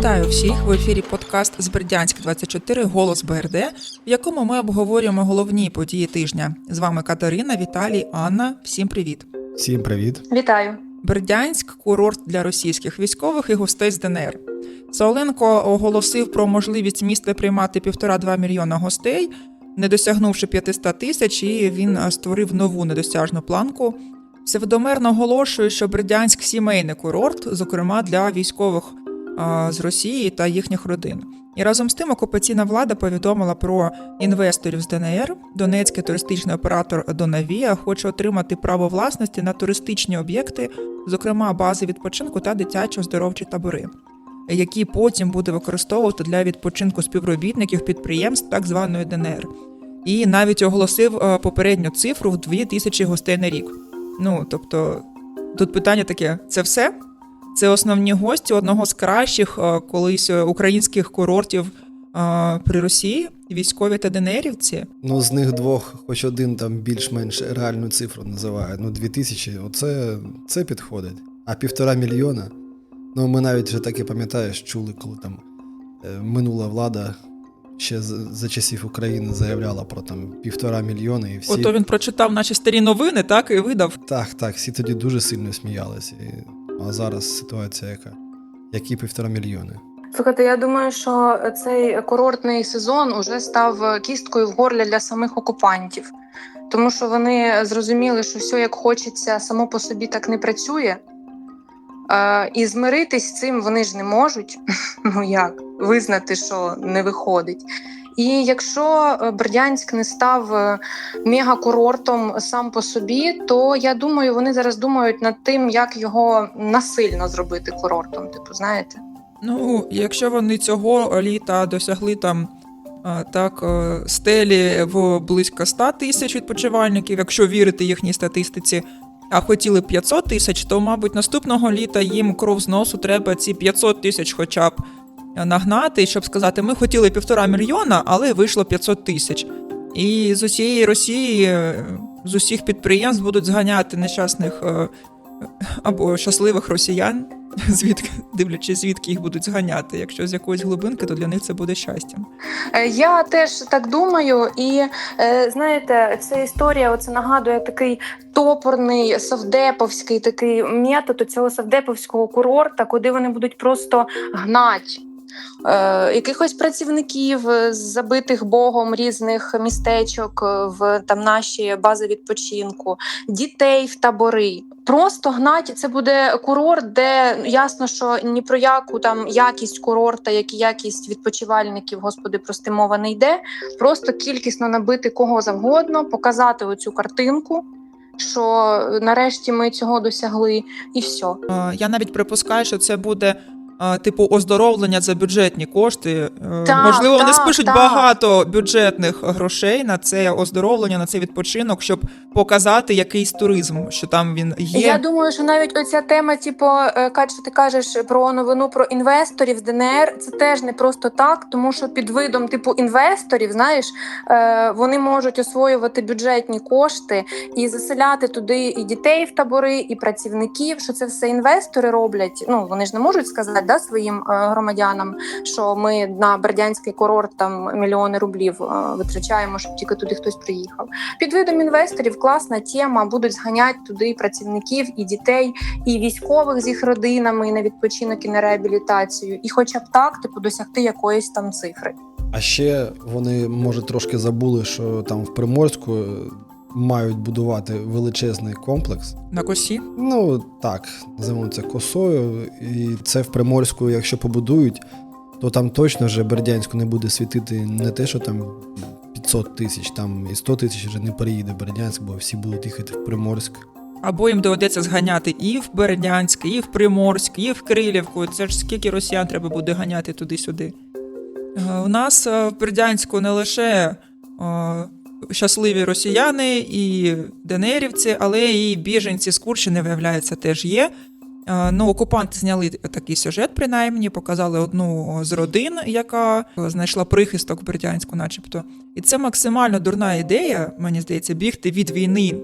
Вітаю всіх в ефірі подкаст з Бердянськ 24 Голос БРД, в якому ми обговорюємо головні події тижня. З вами Катерина, Віталій, Анна. Всім привіт. Всім привіт. Вітаю. Бердянськ курорт для російських військових і гостей з ДНР. Сауленко оголосив про можливість міста приймати півтора-два мільйона гостей, не досягнувши 500 тисяч, і він створив нову недосяжну планку. Севдомер наголошує, що Бердянськ сімейний курорт, зокрема для військових з Росії та їхніх родин. І разом з тим окупаційна влада повідомила про інвесторів з ДНР. Донецький туристичний оператор Донавія хоче отримати право власності на туристичні об'єкти, зокрема бази відпочинку та дитячо-здоровчі табори, які потім буде використовувати для відпочинку співробітників підприємств так званої ДНР. І навіть оголосив е, попередню цифру в 2000 гостей на рік. Ну тобто, тут питання таке: це все? Це основні гості одного з кращих е, колись е, українських курортів е, при Росії, військові та ДНРівці. Ну, з них двох, хоч один там більш-менш реальну цифру називає. Ну, 2000, оце це підходить. А півтора мільйона. Ну, ми навіть вже таке пам'ятаєш, чули, коли там минула влада ще за часів України заявляла про там півтора мільйона і всі. Ото він прочитав наші старі новини, так і видав. Так, так, всі тоді дуже сильно сміялися. І... А зараз ситуація яка? Які півтора мільйони? Слухайте, я думаю, що цей курортний сезон уже став кісткою в горлі для самих окупантів, тому що вони зрозуміли, що все як хочеться само по собі так не працює. Е, і змиритись з цим вони ж не можуть. Ну як визнати, що не виходить. І якщо е, Бердянськ не став е, мегакурортом сам по собі, то я думаю, вони зараз думають над тим, як його насильно зробити курортом. Типу, знаєте. Ну, якщо вони цього літа досягли там так е, стелі в близько 100 тисяч відпочивальників, якщо вірити їхній статистиці, а хотіли 500 тисяч, то, мабуть, наступного літа їм кров з носу треба ці 500 тисяч хоча б нагнати, щоб сказати, ми хотіли півтора мільйона, але вийшло 500 тисяч. І з усієї Росії, е, з усіх підприємств будуть зганяти нещасних е, або щасливих росіян, звідки дивлячись, звідки їх будуть зганяти. Якщо з якоїсь глибинки, то для них це буде щастям. Е, Я теж так думаю, і знаєте, ця історія оце нагадує такий топорний совдеповський такий метод цього совдеповського курорта, куди вони будуть просто гнать. Е, якихось працівників е, забитих богом різних містечок е, в там наші бази відпочинку, дітей в табори. Просто гнать це буде курорт, де ясно, що ні про яку там якість курорта, як і якість відпочивальників, господи, прости, мова не йде. Просто кількісно набити кого завгодно, показати оцю картинку, що нарешті ми цього досягли, і все. Я навіть припускаю, що це буде. Типу оздоровлення за бюджетні кошти. Е, Так, Можливо, вони спишуть так. багато бюджетних грошей на це оздоровлення, на цей відпочинок, щоб показати якийсь туризм, що там він є. Я думаю, що навіть оця тема, типу, е, Кать, що ти кажеш про новину про інвесторів з ДНР, це теж не просто так, тому що під видом типу інвесторів, знаєш, е, вони можуть освоювати бюджетні кошти і заселяти туди і дітей в табори, і працівників. Що це все інвестори роблять. Ну вони ж не можуть сказати да, своїм е, громадянам, що ми на бердянський курорт там мільйони рублів е, витрачаємо, щоб тільки туди хтось приїхав. Під видом інвесторів класна тема, будуть зганяти туди і працівників, і дітей, і військових з їх родинами і на відпочинок і на реабілітацію, і хоча б так, типу, досягти якоїсь там цифри. А ще вони, може, трошки забули, що там в Приморську е, мають будувати величезний комплекс. На косі. Ну так, називаємо це косою. І це в Приморську, якщо побудують, то там точно вже Бердянську не буде світити не те, що там 500 тисяч, там і 100 тисяч вже не переїде в Бердянськ, бо всі будуть їхати в Приморськ. Або їм доведеться зганяти і в Бердянськ, і в Приморськ, і в Крилівку. Це ж скільки росіян треба буде ганяти туди-сюди. Е, У нас е, в Бердянську не лише е, щасливі росіяни і ДНРівці, але і біженці з Курщини, виявляється, теж є. Е, Ну, окупанти зняли такий сюжет, принаймні, показали одну з родин, яка знайшла прихисток в Бердянську, начебто. І це максимально дурна ідея, мені здається, бігти від війни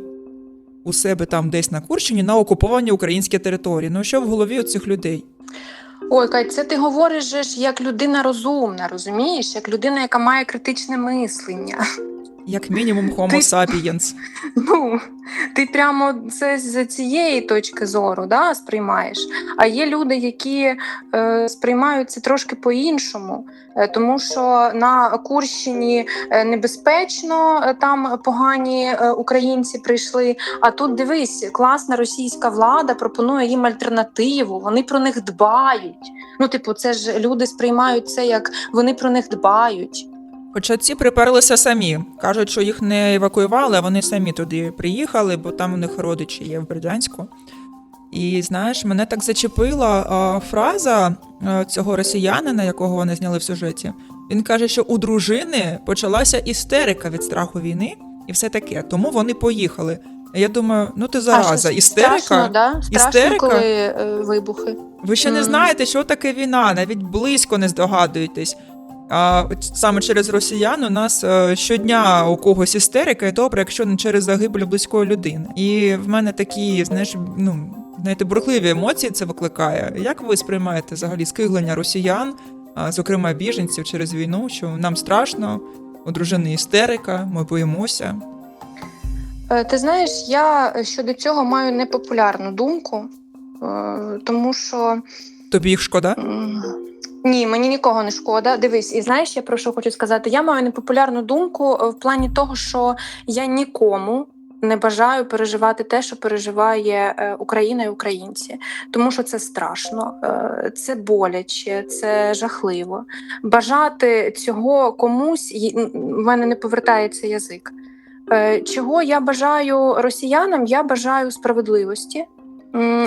у себе там десь на Курщині на окуповані українські території. Ну що в голові у цих людей? Ой, Кать, це ти говориш же як людина розумна, розумієш? Як людина, яка має критичне мислення. Як мінімум, Homo Ти- sapiens. Ну, ти прямо це з цієї точки зору да, сприймаєш. А є люди, які е, сприймають це трошки по-іншому, е, тому що на Курщині е, небезпечно, е, там погані е, українці прийшли. А тут дивись, класна російська влада пропонує їм альтернативу. Вони про них дбають. Ну, типу, це ж люди сприймають це як вони про них дбають. Хоча ці приперлися самі. Кажуть, що їх не евакуювали, а вони самі туди приїхали, бо там у них родичі є в Бердянську. І знаєш, мене так зачепила а, фраза а, цього росіянина, якого вони зняли в сюжеті. Він каже, що у дружини почалася істерика від страху війни і все таке. Тому вони поїхали. Я думаю, ну ти зараза, А істерика. Страшно, да? страшно Істерика? коли е, вибухи. Ви ще не знаєте, що таке війна, навіть близько не здогадуєтесь. А саме через росіян у нас е, щодня у когось істерика, і добре, якщо не через загибель близької людини. І в мене такі, знаєш, ну знаєте, бурхливі емоції це викликає. Як ви сприймаєте взагалі скиглення росіян, зокрема біженців через війну, що нам страшно, у дружини істерика, ми боїмося. Е, Ти знаєш, я щодо цього маю непопулярну думку, е, тому що Тобі їх шкода? Ні, мені нікого не шкода. Дивись, і знаєш, я про що хочу сказати? Я маю непопулярну думку е, в плані того, що я нікому. Не бажаю переживати те, що переживає е, Україна і українці, тому що це страшно, е, це боляче, це жахливо. Бажати цього комусь в мене не повертається язик. Чого я бажаю росіянам? Я бажаю справедливості,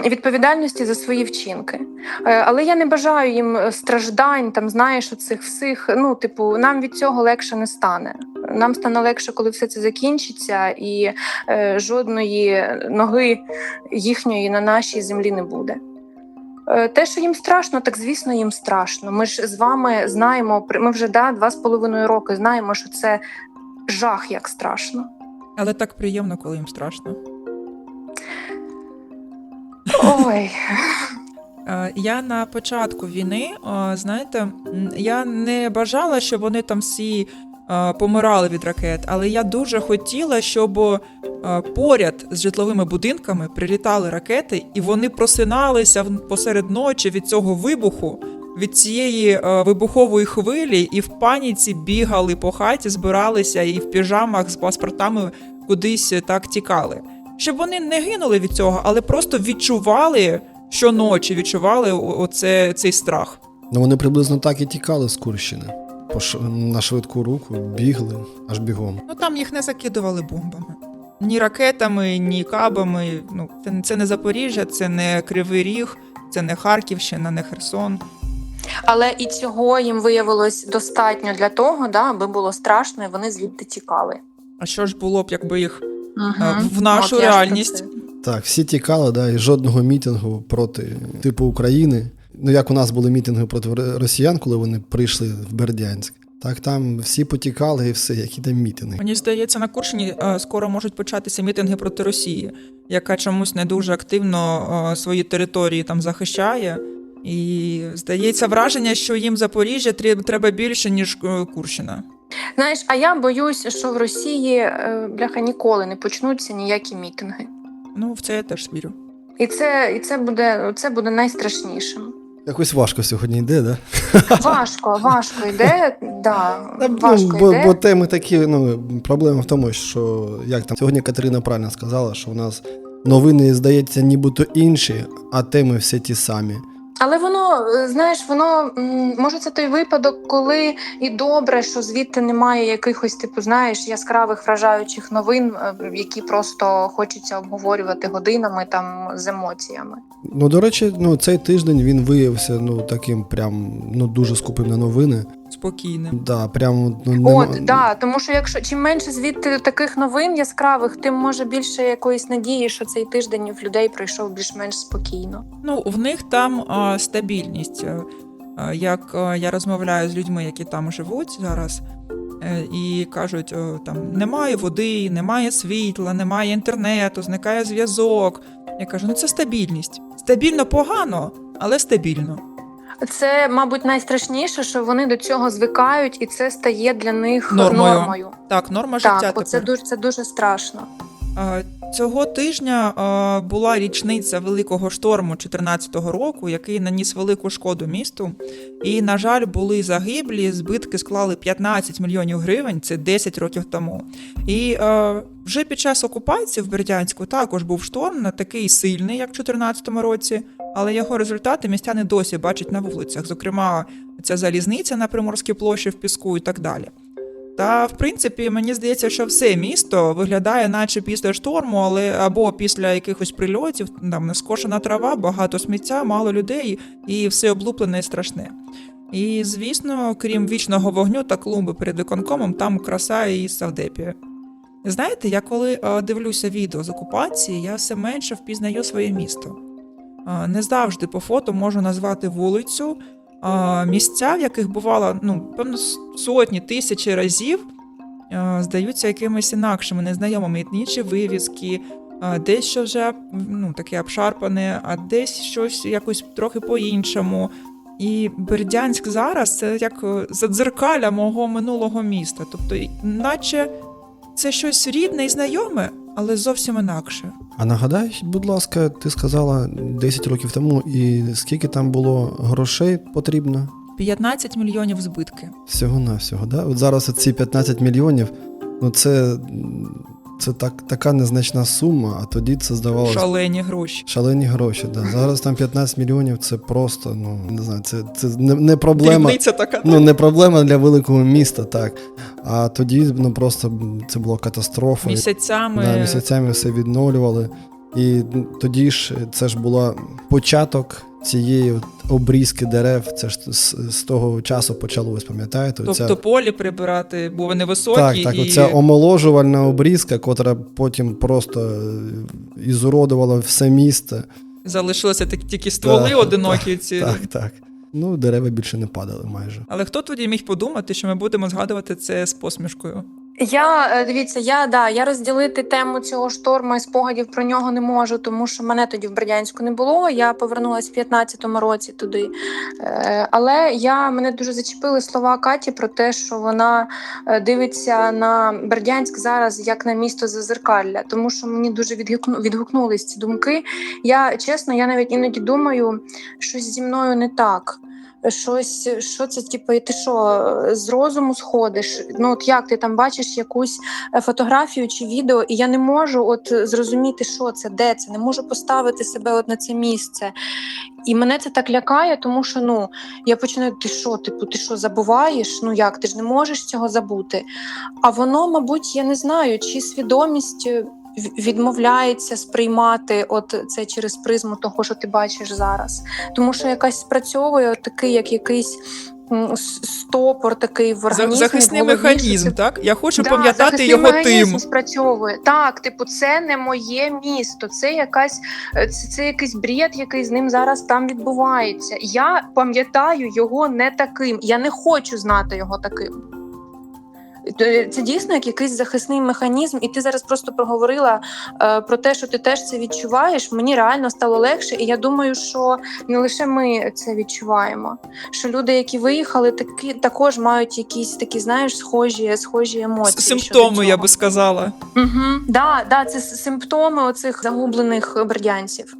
відповідальності за свої вчинки. Е, Але я не бажаю їм е, страждань, там знаєш, оцих всіх. Ну, типу, нам від цього легше не стане. Нам стане легше, коли все це закінчиться, і е, жодної ноги їхньої на нашій землі не буде. Е, Те, що їм страшно, так звісно, їм страшно. Ми ж з вами знаємо, ми вже да, два з половиною роки знаємо, що це жах як страшно. Але так приємно, коли їм страшно. Ой, Е, Я на початку війни, е, знаєте, я не бажала, щоб вони там всі е, помирали від ракет, але я дуже хотіла, щоб поряд з житловими будинками прилітали ракети, і вони просиналися посеред ночі від цього вибуху, від цієї вибухової хвилі, і в паніці бігали по хаті, збиралися і в піжамах з паспортами кудись так тікали. Щоб вони не гинули від цього, але просто відчували щоночі відчували оце, цей страх. Ну вони приблизно так і тікали з Курщини. На швидку руку бігли аж бігом. Ну там їх не закидували бомбами. Ні ракетами, ні кабами. Ну, це, це не Запоріжжя, це не Кривий Ріг, це не Харківщина, не Херсон. але і цього їм виявилось достатньо для того, да, аби було страшно, і вони звідти тікали. А що ж було б, якби їх Угу. в нашу реальність? Так, всі тікали, да, і жодного мітингу проти типу України. Ну як у нас були мітинги проти росіян, коли вони прийшли в Бердянськ. Так там всі потікали і все, які там мітинги. Мені здається, на Курщині е, скоро можуть початися мітинги проти Росії, яка чомусь не дуже активно е, свої території там захищає. І здається враження, що їм Запоріжжя треба більше, ніж е, Курщина. Знаєш, а я боюсь, що в Росії е, бляха ніколи не почнуться ніякі мітинги. Ну, в це я теж вірю. І це, і це буде це буде найстрашнішим. Якось важко сьогодні йде, да? Важко, важко йде. Да, Та, важко ну, бо, йде. бо теми такі, ну, проблема в тому, що як там сьогодні Катерина правильно сказала, що у нас новини, здається, нібито інші, а теми всі ті самі. Але воно, е, знаєш, воно може це той випадок, коли і добре, що звідти немає якихось, типу, знаєш, яскравих вражаючих новин, е, які просто хочеться обговорювати годинами там з емоціями. Ну, до речі, ну, цей тиждень він виявився ну, таким прям ну, дуже скупим на новини. Спокійним. Да, прям, ну, нема- От да, тому що якщо чим менше звідти таких новин яскравих, тим може більше якоїсь надії, що цей тиждень в людей пройшов більш-менш спокійно. Ну, в них там а, стабільність. Е, е, Як е, я розмовляю з людьми, які там живуть зараз, і кажуть, там немає води, немає світла, немає інтернету, зникає зв'язок. Я кажу, ну це стабільність. Стабільно погано, але стабільно. Це, мабуть, найстрашніше, що вони до цього звикають, і це стає для них Нормою. нормою. Так, норма життя Так, тепер. дуже це дуже страшно. Цього тижня була річниця великого шторму 14-го року, який наніс велику шкоду місту. І, на жаль, були загиблі, збитки склали 15 мільйонів гривень, це 10 років тому. І е, вже під час окупації в Бердянську також був шторм, не такий сильний, як в 14-му році, але його результати містяни досі бачать на вулицях, зокрема, ця залізниця на Приморській площі в піску і так далі. Та в принципі, мені здається, що все місто виглядає, наче після шторму, але або після якихось прильотів, там не скошена трава, багато сміття, мало людей, і все облуплене і страшне. І звісно, крім вічного вогню та клумби перед виконкомом, там краса і савдепія. Знаєте, я коли е, дивлюся відео з окупації, я все менше впізнаю своє місто. Не завжди по фото можу назвати вулицю, місця, в яких бувало ну, певно, сотні тисячі разів, здаються якимись інакшими, незнайомими інші вивіски, а, десь що вже ну, таке обшарпане, а десь щось якось трохи по-іншому. І Бердянськ зараз це як е, задзеркаля мого минулого міста. Тобто, наче це щось рідне і знайоме, але зовсім інакше. А нагадай, будь ласка, ти сказала 10 років тому, і скільки там було грошей потрібно? 15 мільйонів збитки. Всього на всього, да? От зараз ці 15 мільйонів, ну це, це так, така незначна сума, а тоді це здавалося Шалені гроші. шалені гроші. Да. Зараз там 15 мільйонів це просто, ну не знаю, це, це не, не проблема. Така. Ну, не проблема для великого міста, так. А тоді ну просто це була катастрофа. Місяцями. Да, місяцями все відновлювали. І тоді ж це ж була початок цієї обрізки дерев. Це ж з, з того часу почалось, пам'ятаєте? Тобто Оця- полі прибирати, бо вони високі так, так, і оця омоложувальна обрізка, котра потім просто е, ізуродувала все місто. залишилися так- тільки стволи Так, одинокі. ці. Так, так. Ну, дерева більше не падали майже. Але хто тоді міг подумати, що ми будемо згадувати це з посмішкою? Я е, дивіться, я да я розділити тему цього шторму і спогадів про нього не можу, тому що мене тоді в Бердянську не було. Я повернулася в 15-му році туди. Е, Але я мене дуже зачепили слова Каті про те, що вона е, дивиться на Бердянськ зараз як на місто зазеркалля, тому що мені дуже відгукну, відгукнулись ці думки. Я чесно, я навіть іноді думаю, щось зі мною не так. Щось, що це, типу, ти що, з розуму сходиш? Ну, от як ти там бачиш якусь е, фотографію чи відео, і я не можу от зрозуміти, що це, де це, не можу поставити себе от на це місце. І мене це так лякає, тому що ну я починаю, ти що, типу, ти що забуваєш? Ну як ти ж не можеш цього забути? А воно, мабуть, я не знаю, чи свідомість е, відмовляється сприймати от це через призму того, що ти бачиш зараз. Тому що якась спрацьовує от такий, як якийсь стопор такий в організмі. Захисний голові, механізм, це так? Я хочу Да, пам'ятати його тим. спрацьовує. Так, типу, це не моє місто, це якась це, це якийсь бред, який з ним зараз там відбувається. Я пам'ятаю його не таким. Я не хочу знати його таким. Це дійсно як якийсь захисний механізм, і ти зараз просто проговорила е, про те, що ти теж це відчуваєш. Мені реально стало легше, і я думаю, що не лише ми це відчуваємо. Що люди, які виїхали, такі також мають якісь такі, знаєш, схожі, схожі емоції. Симптоми, я би сказала. Угу. Да, да, це симптоми оцих загублених бердянців.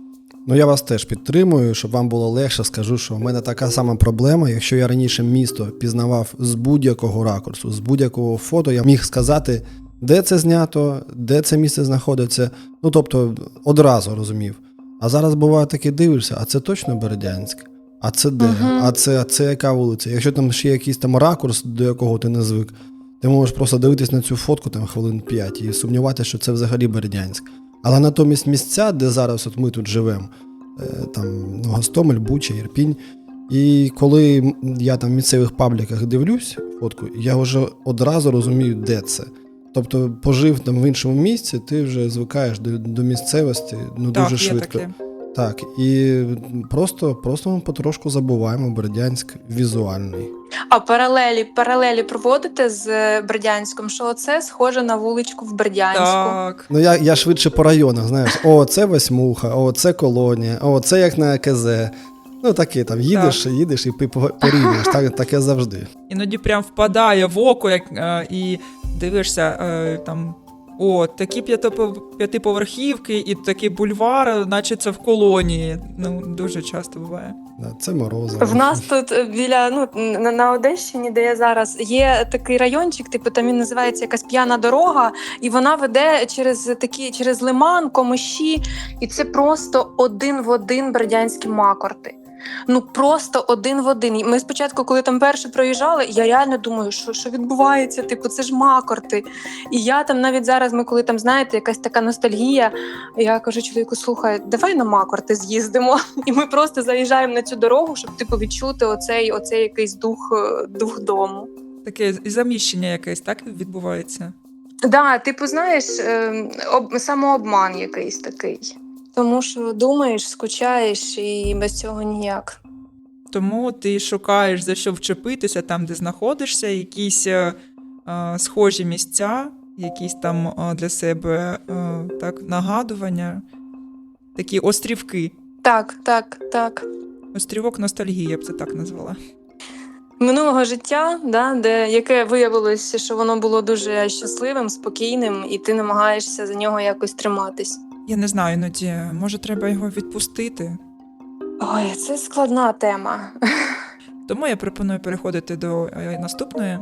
Ну, я вас теж підтримую, щоб вам було легше, скажу, що в мене така сама проблема. Якщо я раніше місто пізнавав з будь-якого ракурсу, з будь-якого фото, я міг сказати, де це знято, де це місце знаходиться. Ну тобто одразу розумів. А зараз буває таке дивишся, а це точно Бердянськ? А це де? Мгм. А це, а це яка вулиця? Якщо там ще якийсь там ракурс, до якого ти не звик, ти можеш просто дивитись на цю фотку там хвилин 5 і сумніватися, що це взагалі Бердянськ. Але натомість місця, де зараз от ми тут живемо, е, там ну, Гостомель, Буча, Ірпінь. І коли я там в місцевих пабліках дивлюсь фотку, я вже одразу розумію, де це. Тобто, пожив там в іншому місці, ти вже звикаєш до, до місцевості ну, Так, дуже швидко. таке. Так, і просто, просто ми потрошку забуваємо Бердянськ візуальний. А паралелі, паралелі проводите з е, Бердянськом, що це схоже на вуличку в Бердянську. Так. Ну, я, я швидше по районах, знаєш, о, це восьмуха, о, це колонія, о, це як на КЗ. Ну таке там їдеш, їдеш і порівнюєш, так, таке завжди. Іноді прям впадає в око, як, е, і дивишся е, там. О, такі п'ятипов- п'ятиповерхівки і такий бульвар, наче це в колонії. Ну, дуже часто буває. Да, це морозиво. В нас тут е, біля ну на, на Одещині, де я зараз, є такий райончик, типу там він називається якась п'яна дорога, і вона веде через такі через лиман, комиші, і це просто один в один бердянські макорти. Ну просто один в один. Ми спочатку, коли там перше проїжджали, я реально думаю, що, що відбувається? Типу, це ж макорти. І я там навіть зараз, ми коли там знаєте, якась така ностальгія. Я кажу чоловіку, слухай, давай на макорти з'їздимо. І ми просто заїжджаємо на цю дорогу, щоб типу відчути оцей, оцей якийсь дух, е, дух дому. Таке заміщення якесь, так відбувається. Да, типу, знаєш, е, об, самообман якийсь такий. Тому що думаєш, скучаєш, і без цього ніяк. Тому ти шукаєш за що вчепитися там, де знаходишся, якісь е, е, схожі місця, якісь там е, для себе е, так, нагадування, такі острівки. Так, так, так. Острівок ностальгії, я б це так назвала. Минулого життя, да, де яке виявилося, що воно було дуже щасливим, спокійним, і ти намагаєшся за нього якось триматись. Я не знаю, іноді, може, треба його відпустити. Ой, це складна тема. Тому я пропоную переходити до е, наступної.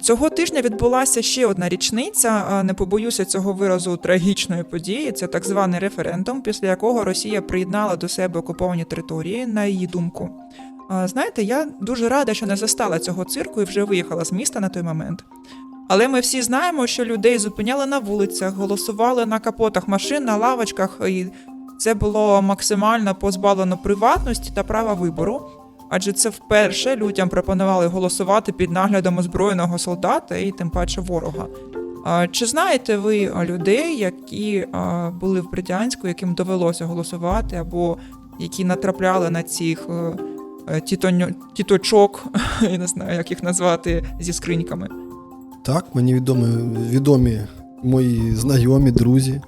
Цього тижня відбулася ще одна річниця. Не побоюся цього виразу трагічної події. Це так званий референдум, після якого Росія приєднала до себе окуповані території, на її думку. Знаєте, я дуже рада, що не застала цього цирку і вже виїхала з міста на той момент. Але ми всі знаємо, що людей зупиняли на вулицях, голосували на капотах машин, на лавочках, і це було максимально позбавлено приватності та права вибору. Адже це вперше людям пропонували голосувати під наглядом озброєного солдата і тим паче ворога. Чи знаєте ви людей, які були в Бердянську, яким довелося голосувати, або які натрапляли на цих е, е, тіточок, я не знаю, як їх назвати, зі скриньками? Так, мені відомі, відомі мої знайомі, друзі,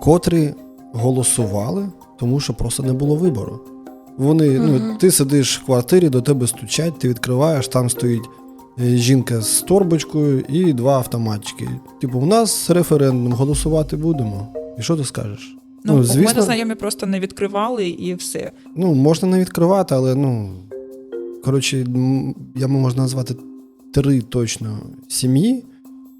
котрі голосували, тому що просто не було вибору. Вони, Мгм. ну, ти сидиш в квартирі, до тебе стучать, ти відкриваєш, там стоїть е, жінка з торбочкою і два автоматчики. Типу, у нас референдум, голосувати будемо. І що ти скажеш? Ну, Ну, у мене знайомі просто не відкривали і все. Ну, можна не відкривати, але ну. Коротше, я можу назвати три точно сім'ї,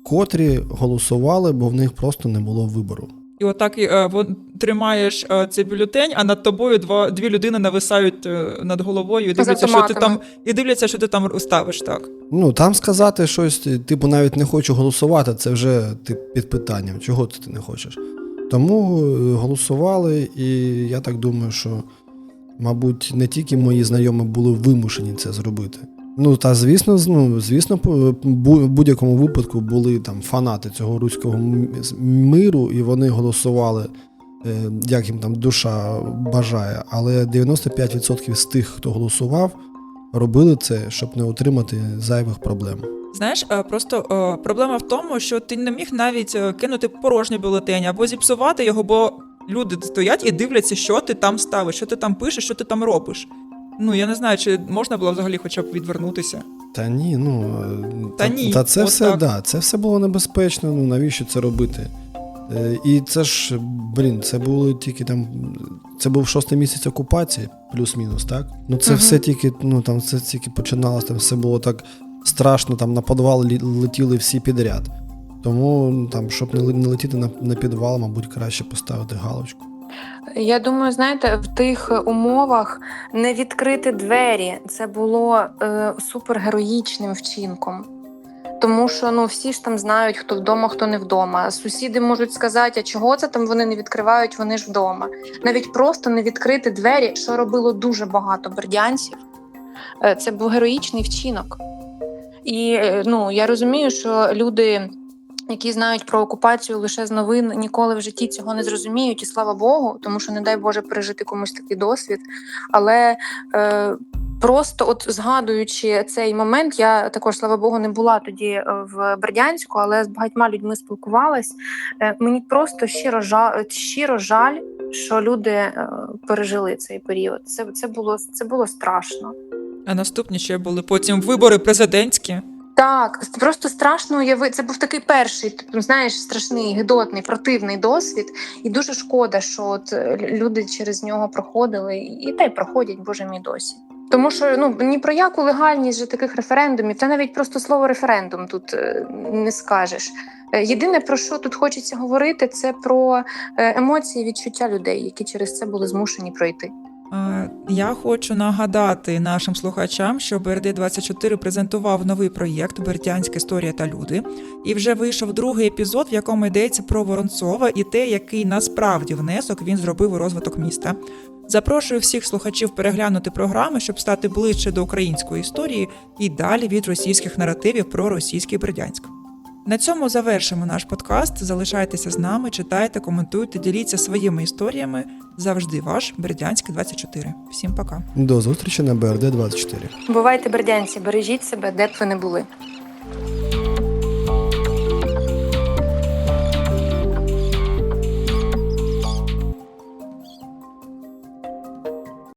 котрі голосували, бо в них просто не було вибору. І отак е, тримаєш е, цей бюлетень, а над тобою два, дві людини нависають е, над головою і дивляться, що ти там, і дивляться, що ти там ставиш так. Ну, там сказати щось, типу, навіть не хочу голосувати, це вже тип, під питанням, чого ти не хочеш. Тому е, голосували, і я так думаю, що, мабуть, не тільки мої знайомі були вимушені це зробити. Ну, та звісно, ну, звісно, в будь-якому випадку були там фанати цього руського миру, і вони голосували, е, як їм там душа бажає. Але 95% з тих, хто голосував, робили це, щоб не отримати зайвих проблем. Знаєш, е, просто е, проблема в тому, що ти не міг навіть кинути порожній бюлетень або зіпсувати його, бо люди стоять і дивляться, що ти там ставиш, що ти там пишеш, що ти там робиш. Ну я не знаю, чи можна було взагалі хоча б відвернутися. Та ні, ну е, Та ні, та це все так. да, це все було небезпечно. Ну навіщо це робити? Е, І це ж, блін, це було тільки там. Це був шостий місяць окупації, плюс-мінус, так? Ну це Мгм. все тільки, ну там це тільки починалось, там все було так страшно, там на підвал летіли всі підряд. Тому ну, там, щоб не летіти на, на підвал, мабуть, краще поставити галочку. Я думаю, знаєте, в тих умовах не відкрити двері це було е, супергероїчним вчинком. Тому що ну всі ж там знають, хто вдома, хто не вдома. Сусіди можуть сказати, а чого це там вони не відкривають, вони ж вдома. Навіть просто не відкрити двері, що робило дуже багато бердянців. Е, Це був героїчний вчинок. І е, ну я розумію, що люди, які знають про окупацію лише з новин, ніколи в житті цього не зрозуміють, і слава Богу, тому що не дай Боже пережити комусь такий досвід. Але е, Просто, от згадуючи цей момент, я також, слава Богу, не була тоді е, в Бердянську, але з багатьма людьми спілкувалась. Е, Мені просто щиро жаль, щиро жаль, що люди е, пережили цей період. Це, це, було, це було страшно. А наступні ще були потім вибори президентські. Так, просто страшно уявити. Це був такий перший, знаєш, страшний, гидотний, противний досвід. І дуже шкода, що от е, люди через нього проходили, і та й проходять, боже мій досі. Тому що ну ні про яку легальність же таких референдумів, та навіть просто слово референдум тут е, не скажеш. Е, Єдине про що тут хочеться говорити, це про емоції, відчуття людей, які через це були змушені пройти. Я хочу нагадати нашим слухачам, що БРД 24 презентував новий проєкт Бердянська історія та люди. І вже вийшов другий епізод, в якому йдеться про Воронцова і те, який насправді внесок він зробив у розвиток міста. Запрошую всіх слухачів переглянути програми, щоб стати ближче до української історії і далі від російських наративів про російський Бердянськ. На цьому завершимо наш подкаст. Залишайтеся з нами, читайте, коментуйте, діліться своїми історіями. Завжди ваш Бердянський 24. Всім пока. До зустрічі на БРД 24. Бувайте бердянці, бережіть себе, де б ви не були.